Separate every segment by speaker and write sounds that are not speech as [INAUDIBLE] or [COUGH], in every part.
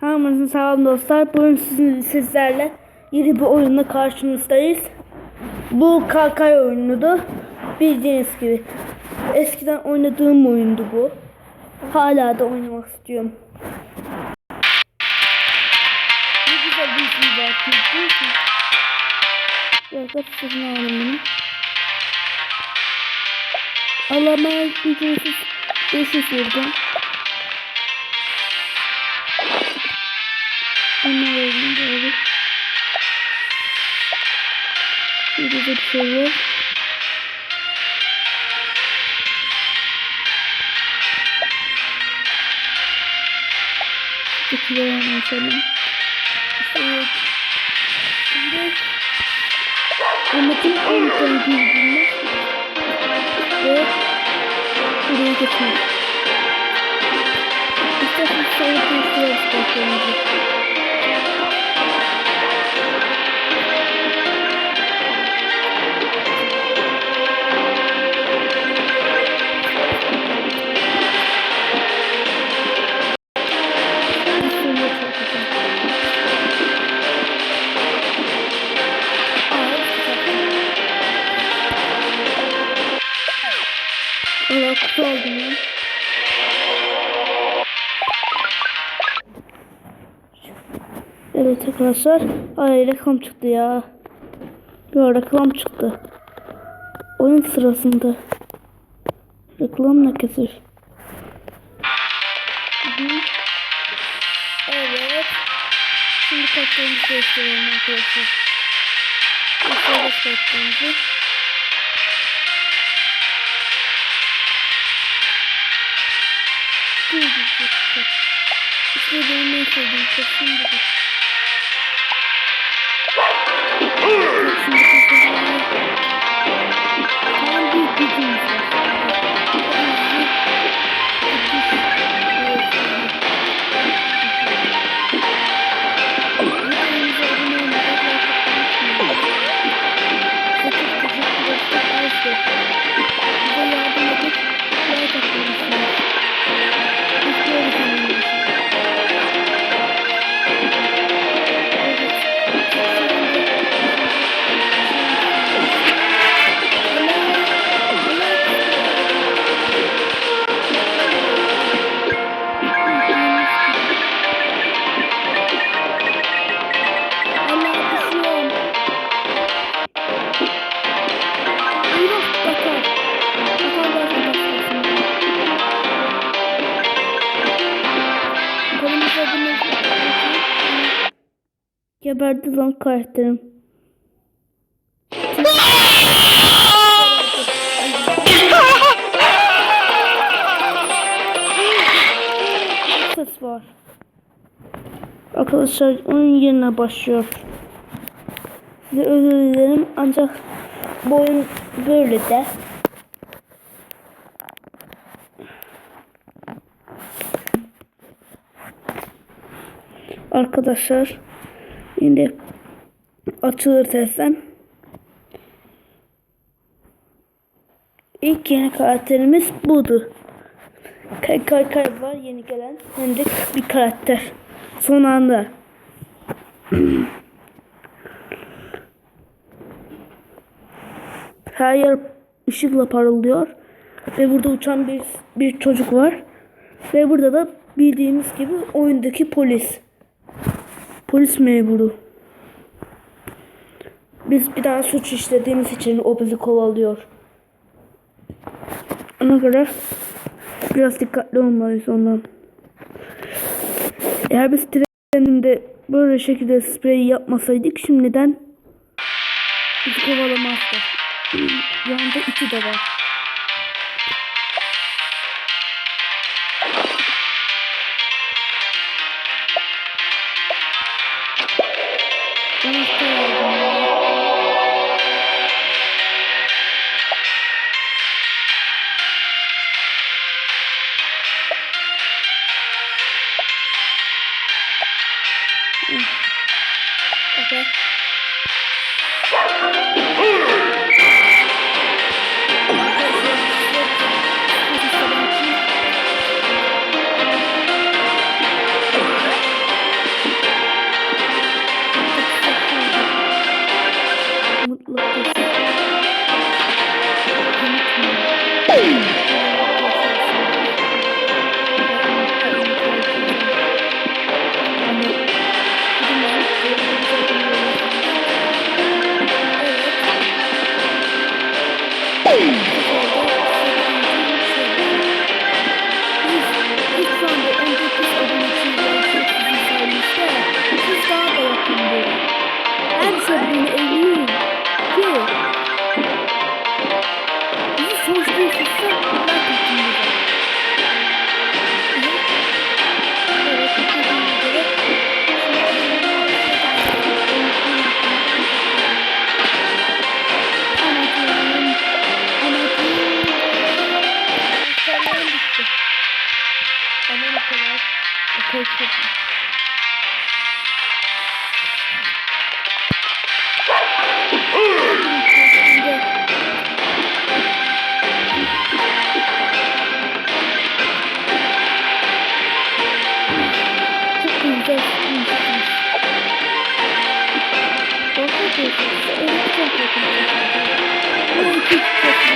Speaker 1: Herkese selam dostlar. Bugün sizin, sizlerle yeni bir oyunla karşınızdayız. Bu Kalkay oyunudu. Bildiğiniz gibi. Eskiden oynadığım oyundu bu. Hala da oynamak istiyorum. Ne güzel bir şey var. Da sesini alalım bunu. Allah'ıma 500 verdim. Onu verdim doğru. Burada da bir şey var. Tıklayalım mesela. İşte evet. Şimdi Anlatım 10 tane birbirine ve buraya geçmek. İstersen sayı değiştirelim isterseniz. Kutu aldım ya. Evet arkadaşlar. Ay reklam çıktı ya. Yo reklam çıktı. Oyun sırasında. Reklam ne kesir? Evet. Şimdi kartlarımızı değiştirelim arkadaşlar. Göstereceğiz kartlarımızı. Dur. dur. İşte benim en sevdiğim kesin budur. Geberdi lan karakterim. Ses var. Arkadaşlar oyun yerine başlıyor. Size özür dilerim ancak bu oyun böyle de. Arkadaşlar Şimdi açılır desem. İlk yeni karakterimiz budur. Kay kay kay var yeni gelen. Hem de bir karakter. Son anda. [CLEARS THROAT] Her yer ışıkla parıldıyor. Ve burada uçan bir, bir çocuk var. Ve burada da bildiğimiz gibi oyundaki polis. Polis memuru. Biz bir daha suç işlediğimiz için o bizi kovalıyor. Ona göre biraz dikkatli olmalıyız ondan. Eğer biz treninde böyle şekilde sprey yapmasaydık şimdiden bizi kovalamazdı. Yanında iki de var. kötü. Çok kötü. Çok kötü. Çok kötü.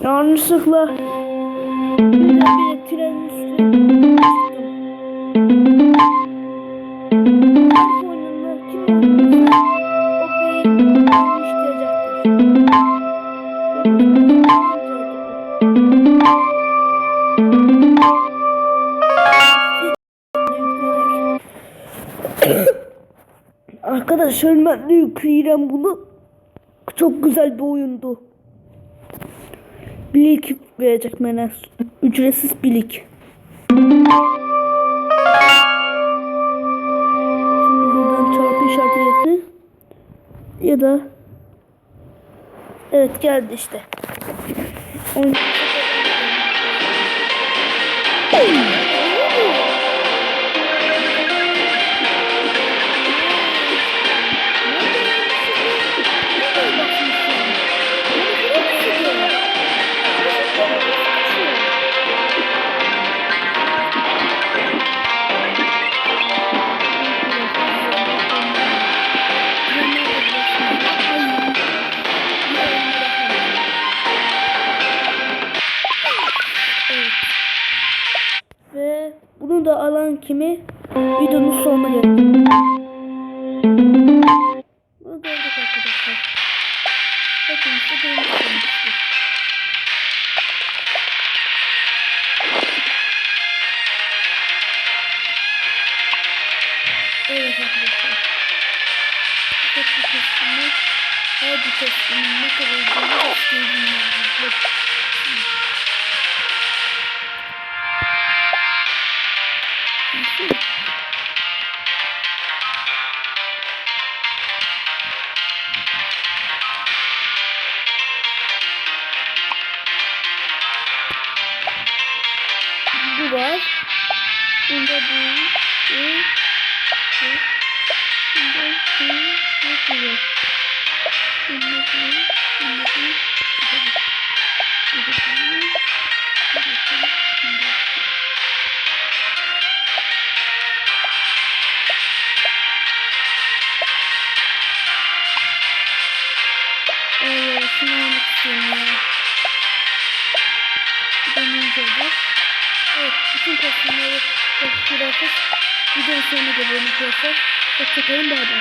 Speaker 1: Yanlışlıkla. Arkadaşlar ben de yükleyeceğim bunu. Çok güzel bir oyundu. Bilik verecek bana. Ücretsiz bilik. Şimdi buradan çarpı işareti Ya da Evet geldi işte. Oyun- bunu da alan kimi videonun sonuna geldik. Bunu gördük arkadaşlar. Hepinize görüşürüz. Evet arkadaşlar. Bu testimi her bir testimin ne kadar olduğunu göstereyim. Bu var. Bunda bu. Bu. Bu. Bunda bu. Bu. Bu. Bunda bu. Bunda bu. Bunda bu. Evet, şunu almak bütün kostümleri bırakıp videonun sonuna geliyorum arkadaşlar. Hoşçakalın, bay bay.